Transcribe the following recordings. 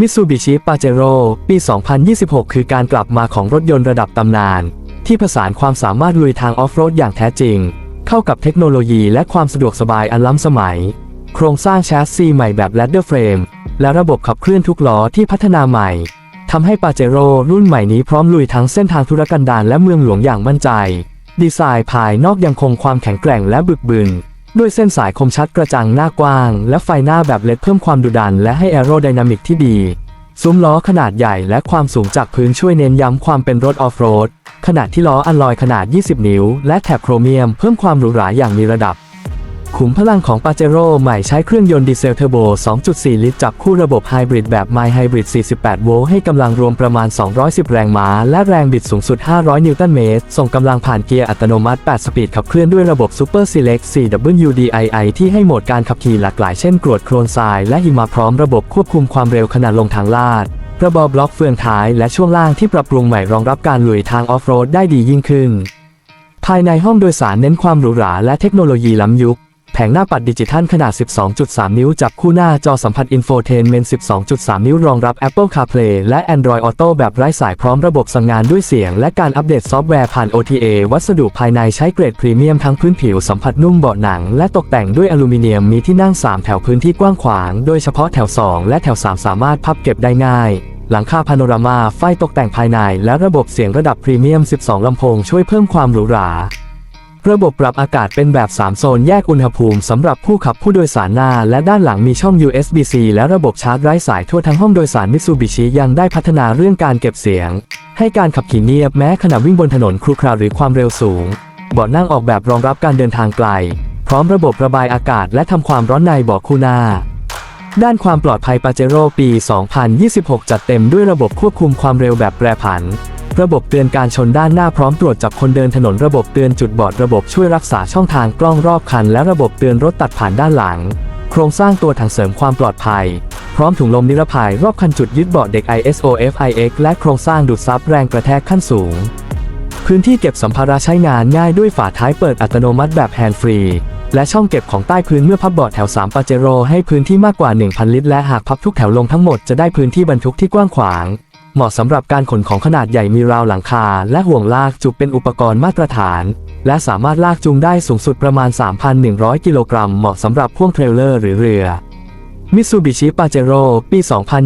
มิตซูบิชิปาเจโร่ปี 2026 คือการกลับมาของรถยนต์ระดับตำนาน ที่ผสานความสามารถลุยทางออฟโรดอย่างแท้จริง เข้ากับเทคโนโลยีและความสะดวกสบายอันล้ำสมัย โครงสร้างแชสซีใหม่แบบ Ladder Frame และระบบขับเคลื่อนทุกล้อที่พัฒนาใหม่ทำให้ปาเจโร่รุ่นใหม่นี้พร้อมลุยทั้งเส้นทางธุรกันดารและเมืองหลวงอย่างมั่นใจ ดีไซน์ภายนอกยังคงความแข็งแกร่งและบึกบึน ด้วยเส้นสายคมชัดกระจ่างหน้ากว้าง และไฟหน้าแบบเล็ดเพิ่มความดุดัน และให้แอโรไดนามิกที่ดี ซุ้มล้อขนาดใหญ่และความสูงจากพื้นช่วยเน้นย้ำความเป็นรถออฟโรด ขณะที่ล้ออัลลอยขนาด 20 นิ้ว และแถบโครเมียมเพิ่มความหรูหราอย่างมีระดับ ขุมพลังของปาเจโร่ใหม่ใช้เครื่องยนต์ดีเซลเทอร์โบ 2.4 ลิตร จับคู่ระบบไฮบริดแบบ My Hybrid 48 โวลต์ให้กำลังรวมประมาณ 210 แรงม้า และแรงบิดสูงสุด 500 นิวตันเมตร ส่งกำลังผ่านเกียร์อัตโนมัติ 8 สปีดขับเคลื่อนด้วยระบบ Super Select 4WDII ที่ให้โหมดการขับขี่หลากหลายเช่นกรวดโคลนทราย และหิมะพร้อมระบบควบคุมความเร็วขณะลงทางลาดระบบบล็อกเฟืองท้ายและช่วงล่างที่ปรับปรุงใหม่รองรับการลุยทางออฟโรดได้ดียิ่งขึ้น ภายในห้องโดยสารเน้นความหรูหราและเทคโนโลยีล้ำยุค แผงหน้าปัดดิจิทัลขนาด 12.3 นิ้ว จับคู่หน้าจอสัมผัสอินโฟเทนเมน12.3 นิ้ว รองรับ Apple CarPlay และ Android Auto แบบไร้สายพร้อมระบบสั่งงานด้วยเสียง และการอัปเดตซอฟต์แวร์ผ่าน OTA วัสดุภายในใช้เกรดพรีเมียมทั้งพื้นผิวสัมผัสนุ่มเบาะหนัง และตกแต่งด้วยอลูมิเนียมมีที่นั่ง 3 แถวพื้นที่กว้างขวาง โดยเฉพาะแถว 2 และแถว 3 สามารถพับเก็บได้ง่ายหลังคาพาโนรามา ไฟตกแต่งภายใน และระบบเสียงระดับพรีเมียม 12 ลำโพงช่วยเพิ่มความหรูหรา ระบบปรับอากาศเป็นแบบ 3 โซนแยกอุณหภูมิสำหรับผู้ขับผู้โดยสารหน้า และด้านหลังมีช่อง USB-C และระบบชาร์จไร้สายทั่วทั้งห้องโดยสารมิตซูบิชิยังได้พัฒนาเรื่องการเก็บเสียง ให้การขับขี่เงียบแม้ขณะวิ่งบนถนนครุขระหรือความเร็วสูงเบาะนั่งออกแบบรองรับการเดินทางไกล พร้อมระบบระบายอากาศและทำความร้อนในเบาะคู่หน้า ด้านความปลอดภัยปาเจโร่ปี 2026 จัดเต็มด้วยระบบควบคุมความเร็วแบบแปรผัน ระบบเตือนการชนด้านหน้าพร้อมตรวจจับคนเดินถนนระบบเตือนจุดบอดระบบช่วยรักษาช่องทางกล้องรอบคัน และระบบเตือนรถตัดผ่านด้านหลัง โครงสร้างตัวถังเสริมความปลอดภัย พร้อมถุงลมนิรภัยรอบคันจุดยึดเบาะเด็ก ISOFIX และโครงสร้างดูดซับแรงกระแทกขั้นสูง พื้นที่เก็บสัมภาระใช้งานง่ายด้วยฝาท้ายเปิดอัตโนมัติแบบแฮนด์ฟรีและช่องเก็บของใต้พื้นเมื่อพับเบาะแถว 3 ปาเจโร่ให้พื้นที่มากกว่า 1,000 ลิตร และหากพับทุกแถวลงทั้งหมดจะได้พื้นที่บรรทุกที่กว้างขวาง เหมาะสำหรับการขนของขนาดใหญ่มีราวหลังคา และห่วงลากจุกเป็นอุปกรณ์มาตรฐาน และสามารถลากจูงได้สูงสุดประมาณ 3,100 กิโลกรัมเหมาะสำหรับพ่วงเทรลเลอร์หรือเรือมิตซูบิชิปาเจโร่ปี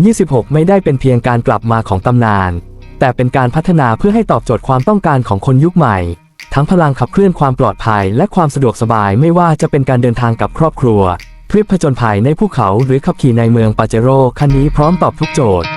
2026 ไม่ได้เป็นเพียงการกลับมาของตำนาน แต่เป็นการพัฒนาเพื่อให้ตอบโจทย์ความต้องการของคนยุคใหม่ ทั้งพลังขับเคลื่อนความปลอดภัย และความสะดวกสบายไม่ว่าจะเป็นการเดินทางกับครอบครัวทริปผจญภัยในภูเขาหรือขับขี่ในเมืองปาเจโร่คันนี้พร้อมตอบทุกโจทย์